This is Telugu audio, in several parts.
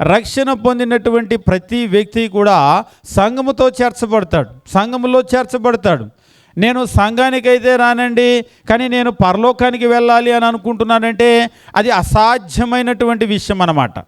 రక్షణ పొందినటువంటి ప్రతి వ్యక్తి కూడా సంఘముతో చేర్చబడతాడు. సంఘములో చేర్చబడతాడు. నేను సంఘానికైతే రానండి కానీ నేను పరలోకానికి వెళ్ళాలి అని అనుకుంటున్నానంటే అది అసాధ్యమైనటువంటి విషయం అన్నమాట.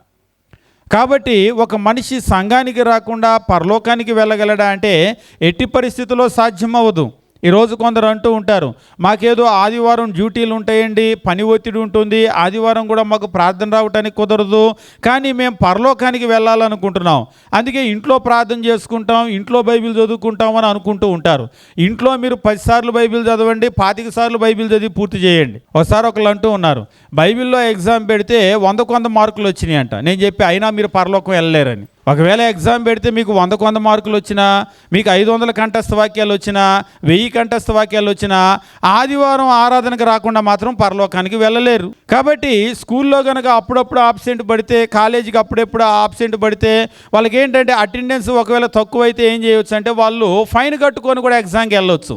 కాబట్టి ఒక మనిషి సంఘానికి రాకుండా పరలోకానికి వెళ్ళగలడా అంటే ఎట్టి పరిస్థితుల్లో సాధ్యం అవ్వదు ఈరోజు కొందరు అంటూ ఉంటారు మాకేదో ఆదివారం డ్యూటీలు ఉంటాయండి పని ఒత్తిడి ఉంటుంది ఆదివారం కూడా మాకు ప్రార్థన రావటానికి కుదరదు కానీ మేము పరలోకానికి వెళ్ళాలనుకుంటున్నాం. అందుకే ఇంట్లో ప్రార్థన చేసుకుంటాం ఇంట్లో బైబిల్ చదువుకుంటాం అని అనుకుంటూ ఉంటారు. ఇంట్లో మీరు పదిసార్లు బైబిల్ చదవండి పాతిక సార్లు బైబిల్ చదివి పూర్తి చేయండి. ఒకసారి ఒకళ్ళు అంటూ ఉన్నారు బైబిల్లో ఎగ్జామ్ పెడితే వందకు వంద మార్కులు వచ్చినాయి అంట నేను చెప్పి అయినా మీరు పరలోకం వెళ్ళలేరని. ఒకవేళ ఎగ్జామ్ పెడితే మీకు వందకు వంద మార్కులు వచ్చినా మీకు ఐదు వందల కంఠస్థ వాక్యాలు వచ్చినా వెయ్యి కంఠస్థ వాక్యాలు వచ్చినా ఆదివారం ఆరాధనకు రాకుండా మాత్రం పరలోకానికి వెళ్ళలేరు. కాబట్టి స్కూల్లో కనుక అప్పుడప్పుడు ఆబ్సెంట్ పడితే కాలేజీకి అప్పుడెప్పుడు ఆబ్సెంట్ పడితే వాళ్ళకి ఏంటంటే అటెండెన్స్ ఒకవేళ తక్కువైతే ఏం చేయొచ్చు అంటే వాళ్ళు ఫైన్ కట్టుకొని కూడా ఎగ్జామ్కి వెళ్ళొచ్చు.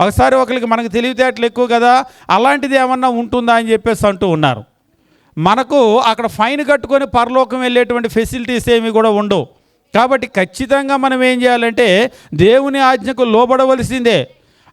ఒకసారి ఒకరికి మనకు తెలివితేటలు ఎక్కువ కదా అలాంటిది ఏమన్నా ఉంటుందా అని చెప్పేసి అంటూ ఉన్నారు. మనకు అక్కడ ఫైన్ కట్టుకొని పరలోకం వెళ్ళేటువంటి ఫెసిలిటీస్ ఏమి కూడా ఉండవు. కాబట్టి ఖచ్చితంగా మనం ఏం చేయాలంటే దేవుని ఆజ్ఞకు లోబడవలసిందే.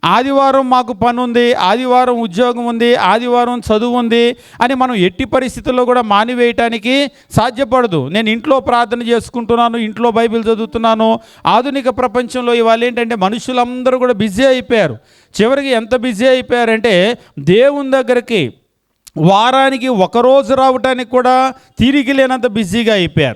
ఆదివారం మాకు పని ఉంది ఆదివారం ఉద్యోగం ఉంది ఆదివారం చదువు ఉంది అని మనం ఎట్టి పరిస్థితుల్లో కూడా మానివేయటానికి సాధ్యపడదు. నేను ఇంట్లో ప్రార్థన చేసుకుంటున్నాను ఇంట్లో బైబిల్ చదువుతున్నాను. ఆధునిక ప్రపంచంలో ఇవాళ ఏంటంటే మనుషులందరూ కూడా బిజీ అయిపోయారు. చివరికి ఎంత బిజీ అయిపోయారంటే దేవుని దగ్గరికి వారానికి ఒక రోజు రావటానికి కూడా తిరిగి లేనంత బిజీగా అయిపోయారు.